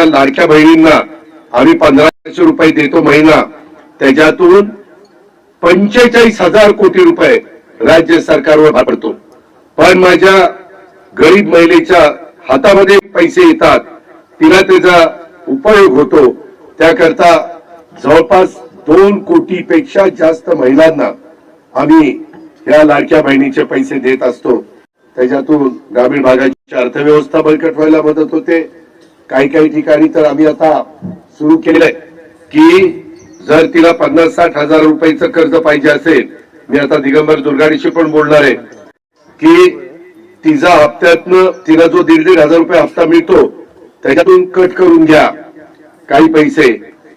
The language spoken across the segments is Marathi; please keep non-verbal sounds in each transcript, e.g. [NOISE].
आपल्या लाडक्या बहिणींना आम्ही पंधराशे रुपये देतो महिना. त्याच्यातून पंचेचाळीस हजार कोटी रुपये राज्य सरकारवर भार पडतो. पण माझ्या गरीब महिलेच्या हातामध्ये पैसे येतात. तिला त्याचा उपयोग होतो. त्याकरता जवळपास दोन कोटी पेक्षा जास्त महिलांना आम्ही या लाडक्या बहिणीचे पैसे देत असतो. त्याच्यातून ग्रामीण भागाची अर्थव्यवस्था बळकट व्हायला मदत होते. काही काही ठिकाणी तर आम्ही आता सुरू केलंय की जर तिला पन्नास साठ हजार रुपयाचं कर्ज पाहिजे असेल मी आता दिगंबर दुर्गाडीशी पण बोलणार आहे की तिचा हप्त्यातनं तिला जो दीड दीड हजार रुपये हप्ता मिळतो त्याच्यातून कट करून घ्या काही पैसे.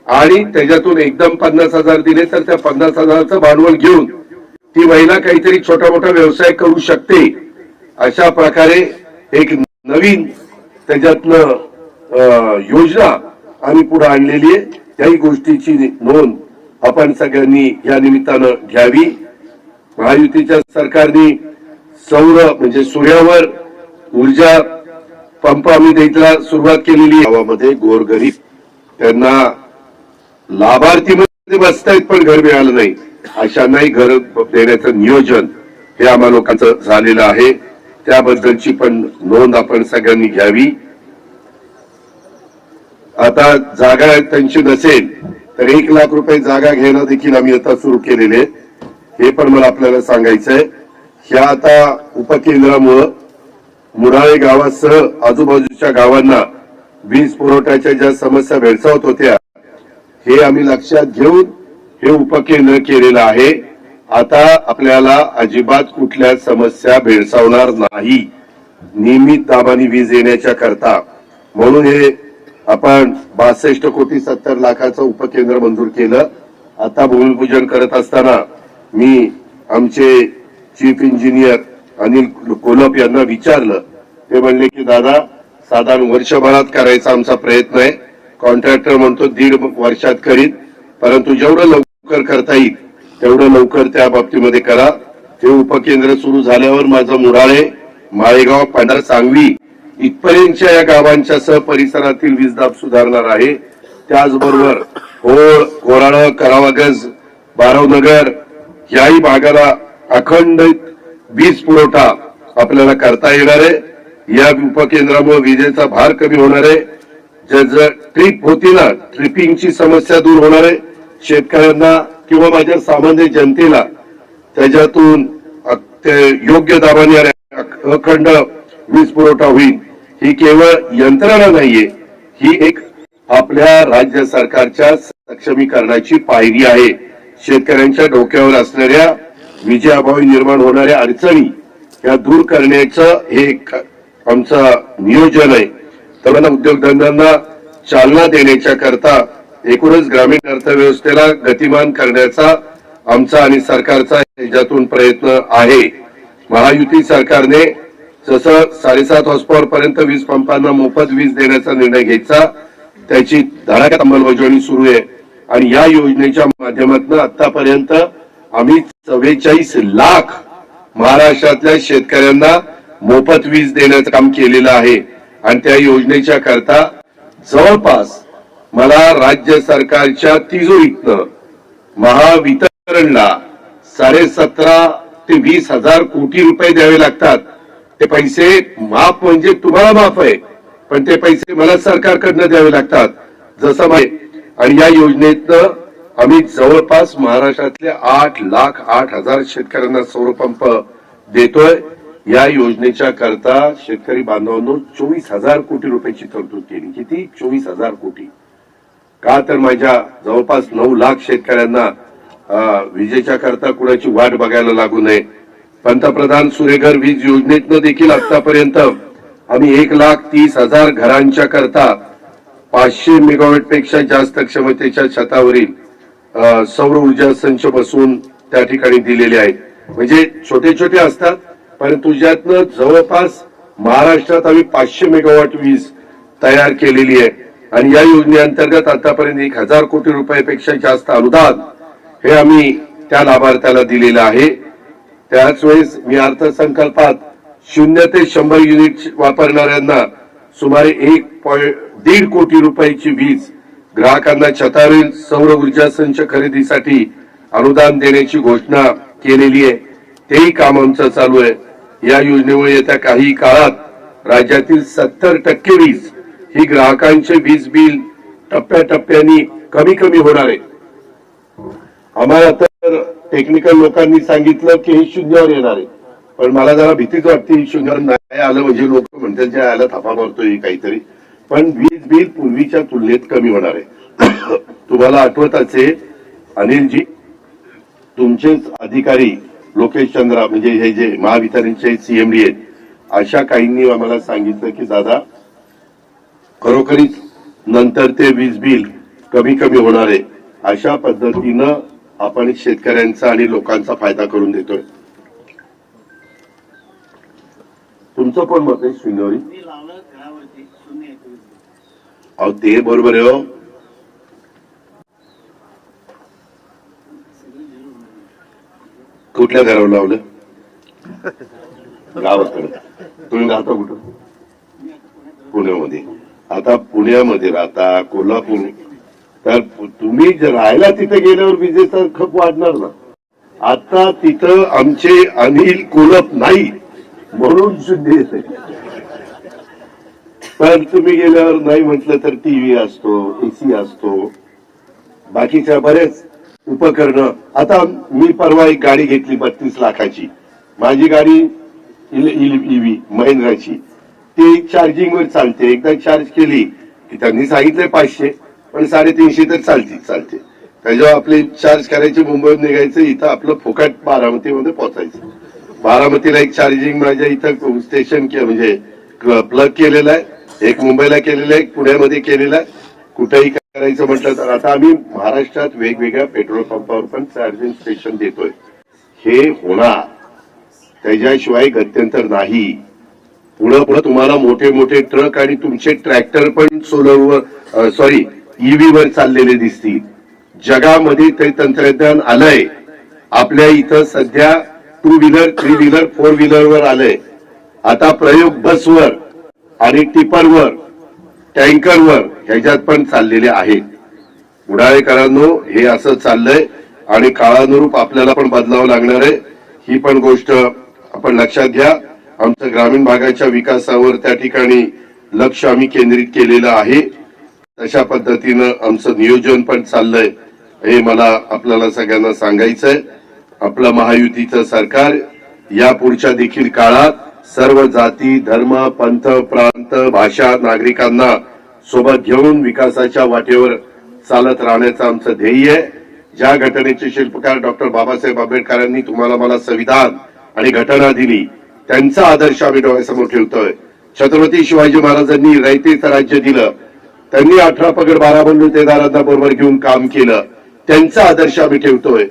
आणि त्याच्यातून एकदम पन्नास हजार दिले तर त्या पन्नास हजाराचं भांडवल घेऊन ती महिला काहीतरी छोटा मोठा व्यवसाय करू शकते. अशा प्रकारे एक नवीन त्याच्यातनं योजना आम्ही पुढे आणलेली आहे. त्याही गोष्टीची नोंद आपण सगळ्यांनी या निमित्तानं घ्यावी. महायुतीच्या सरकारने सौर म्हणजे सूर्यावर ऊर्जा पंप आम्ही द्यायला सुरुवात केलेली गावामध्ये गोरगरीब त्यांना लाभार्थी मध्ये बसतायत पण घर मिळालं नाही. अशांनाही घर देण्याचं नियोजन हे आम्हा लोकांचं झालेलं आहे. त्याबद्दलची पण नोंद आपण सगळ्यांनी घ्यावी. आता जागा त्यांची नसेल तर एक लाख रुपये जागा घेणं देखील आम्ही आता सुरू केलेले हे पण मला आपल्याला सांगायचंय. ह्या आता उपकेंद्रामुळं मुराळे गावासह आजूबाजूच्या गावांना वीज पुरवठ्याच्या ज्या समस्या भेडसावत होत्या हे आम्ही लक्षात घेऊन हे उपकेंद्र केलेलं आहे. आता आपल्याला अजिबात कुठल्या समस्या भेडसावणार नाही. नियमित दाबाने वीज येण्याच्या करता. म्हणून हे आपण बासष्ट कोटी सत्तर लाखाचं उपकेंद्र मंजूर केलं. आता भूमिपूजन करत असताना मी आमचे चीफ इंजिनियर अनिल कोलप यांना विचारलं. ते म्हणले की दादा साधारण वर्षभरात करायचा आमचा प्रयत्न आहे. कॉन्ट्रॅक्टर म्हणतो दीड वर्षात करीत परंतु जेवढं लवकर करता येईल तेवढं लवकर त्या बाबतीमध्ये करा. हे उपकेंद्र सुरू झाल्यावर माझं मुराळे माळेगाव पांढर सांगवी इथपर्यंतच्या या गावांच्या सह परिसरातील वीजदाब सुधारणार आहे. त्याचबरोबर होळ कोराळ करावागज बारवनगर याही भागाला अखंडित वीज पुरवठा आपल्याला करता येणार आहे. या उपकेंद्रामुळे विजेचा भार कमी होणार आहे. जे जर ट्रिप होती ना ट्रिपिंगची समस्या दूर होणार आहे. शेतकऱ्यांना किंवा माझ्या सामान्य जनतेला त्याच्यातून ते योग्य दाबाने अखंड वीज पुरवठा होईल. ही केवळ यंत्रणा नाहीये. ही एक आपल्या राज्य सरकारच्या सक्षमीकरणाची पायरी आहे. शेतकऱ्यांच्या डोक्यावर असणाऱ्या विजयाभावी निर्माण होणाऱ्या अडचणी या दूर करण्याचं हे एक आमचं नियोजन आहे. तरुण उद्योगधंद्यांना चालना देण्याच्या करता एकूणच ग्रामीण अर्थव्यवस्थेला गतिमान करण्याचा आमचा आणि सरकारचा याच्यातून प्रयत्न आहे. महायुती सरकारने जसं साडेसात हॉर्स पर्यंत वीज पंपांना मोफत वीज देण्याचा निर्णय घ्यायचा त्याची धडाक्यात अंमलबजावणी सुरू आहे. आणि या योजनेच्या माध्यमातून आतापर्यंत आम्ही चव्वेचाळीस लाख महाराष्ट्रातल्या शेतकऱ्यांना मोफत वीज देण्याचं काम केलेलं आहे. आणि त्या योजनेच्या करता जवळपास मला राज्य सरकारच्या तिजोरीतनं महावितरणला साडे सतरा ते वीस हजार कोटी रुपये द्यावे लागतात. ते पैसे माफ म्हणजे तुम्हाला माफ आहे पण ते पैसे मला सरकारकडनं द्यावे लागतात. जसं माहिती आणि या योजनेतनं आम्ही जवळपास महाराष्ट्रातल्या आठ लाख आठ हजार शेतकऱ्यांना सौरपंप देतोय. या योजनेच्या करता शेतकरी बांधवांनो चोवीस हजार कोटी रुपयाची तरतूद केली. किती? चोवीस हजार कोटी. का तर माझ्या जवळपास नऊ लाख शेतकऱ्यांना विजेच्या करता कुणाची वाट बघायला लागू नये. पंतप्रधान सूर्यघर वीज योजनेतनं देखील आतापर्यंत आम्ही एक लाख तीस हजार घरांच्या करता पाचशे मेगावॅटपेक्षा जास्त क्षमतेच्या छतावरील सौर ऊर्जा संच बसून त्या ठिकाणी दिलेले आहेत. म्हणजे छोटे छोटे असतात परंतु ज्यातनं जवळपास महाराष्ट्रात आम्ही पाचशे मेगावॉट वीज तयार केलेली आहे. आणि या योजनेअंतर्गत आतापर्यंत एक हजार कोटी रुपयापेक्षा जास्त अनुदान हे आम्ही त्या लाभार्थ्याला दिलेलं आहे. त्याच वेळेस मी अर्थसंकल्पात शून्य ते शंभर युनिट वापरणाऱ्यांना सुमारे एक पॉईंट दीड कोटी रुपयाची वीज ग्राहकांना छतावरील सौर ऊर्जा संच खरेदीसाठी अनुदान देण्याची घोषणा केलेली आहे. तेही काम आमचं चालू आहे. या योजनेमुळे येत्या काही काळात राज्यातील सत्तर टक्के वीज ही ग्राहकांचे वीज बिल टप्प्याटप्प्याने कमी कमी होणार आहे. आम्हाला तर टेक्निकल लोकांनी सांगितलं की हे शून्यावर येणार आहे. पण मला जरा भीतीच वाटते ही शून्यावर नाही आलं म्हणजे लोक म्हणतात जे आलं थापा मारतोय काहीतरी. पण वीज बिल पूर्वीच्या तुलनेत कमी होणार आहे. [COUGHS] तुम्हाला आठवत असेल अनिलजी तुमचेच अधिकारी लोकेश चंद्रा म्हणजे हे जे महावितरणचे सीएमडी आहेत अशा काहींनी आम्हाला सांगितलं की दादा खरोखरीच नंतर ते वीज बिल कमी कमी होणार आहे. अशा पद्धतीनं आपण शेतकऱ्यांचा आणि लोकांचा फायदा करून देतोय. तुमचं पण मत आहे शून्यवरी. अहो ते बरोबर आहे हो. कुठल्या घरावर लावलं? गावाकडे. तुम्ही राहता कुठं. पुण्यामध्ये. आता पुण्यामध्ये राहता कोल्हापूर. तर तुम्ही राहायला तिथे गेल्यावर विजेचा खप वाढणार ना. आता तिथं आमचे अनिल कोलप नाही म्हणून शून्य येते पण तुम्ही गेल्यावर नाही म्हटलं तर टीव्ही असतो एसी असतो. बाकीच्या बरेच उपकरण. आता मी परवा एक गाडी घेतली बत्तीस लाखाची. माझी गाडी इव्ही महिंद्राची. ती चार्जिंग वर चालते. एकदा चार्ज केली की त्यांनी सांगितले पाचशे. पण साडेतीनशे तर चालते चालते त्याच्यावर आपले चार्ज करायचे मुंबईत निघायचं इथं आपलं फुकट बारामतीमध्ये पोहोचायचं. बारामतीला एक चार्जिंग माझ्या इथं स्टेशन म्हणजे प्लग केलेलं आहे. एक मुंबईला केलेलं आहे एक पुण्यामध्ये केलेलं आहे. कुठेही करायचं म्हटलं तर आता आम्ही महाराष्ट्रात वेगवेगळ्या पेट्रोल पंपावर पण चार्जिंग स्टेशन देतोय. हे होणार. त्याच्याशिवाय गत्यंतर नाही. पुढं पुढं तुम्हाला मोठे मोठे ट्रक आणि तुमचे ट्रॅक्टर पण सोलरवर सॉरी ईव्ही वर चाललेले दिसतील जगामध्ये ते तंत्रज्ञान आलंय. आपल्या इथं सध्या two wheeler three wheeler four wheeler वर आलंय. आता प्रयोग बसवर आणि टिपरवर टँकरवर ह्याच्यात पण चाललेले आहेत. उडाळेकरांनो हे असं चाललंय आणि काळानुरूप आपल्याला पण बदलावं लागणार आहे. ही पण गोष्ट आपण लक्षात घ्या. आमचं ग्रामीण भागाच्या विकासावर त्या ठिकाणी लक्ष आम्ही केंद्रित केलेलं आहे. तशा पद्धतीनं आमचं नियोजन पण चाललंय हे मला आपल्याला सगळ्यांना सांगायचंय. आपलं महायुतीचं सरकार या पुढच्या देखील काळात सर्व जाती धर्म पंथ प्रांत भाषा नागरिकांना सोबत घेऊन विकासाच्या वाटेवर चालत राहण्याचं आमचं ध्येय आहे. ज्या घटनेचे शिल्पकार डॉक्टर बाबासाहेब आंबेडकरांनी तुम्हाला मला संविधान आणि घटना दिली त्यांचा आदर्श आम्ही डोळ्यासमोर ठेवतोय. छत्रपती शिवाजी महाराजांनी रयतेचं राज्य दिलं त्यांनी अठरा पगड बारा बंधू तेदारांना बरोबर घेऊन काम केलं. त्यांचा आदर्श आम्ही ठेवतोय.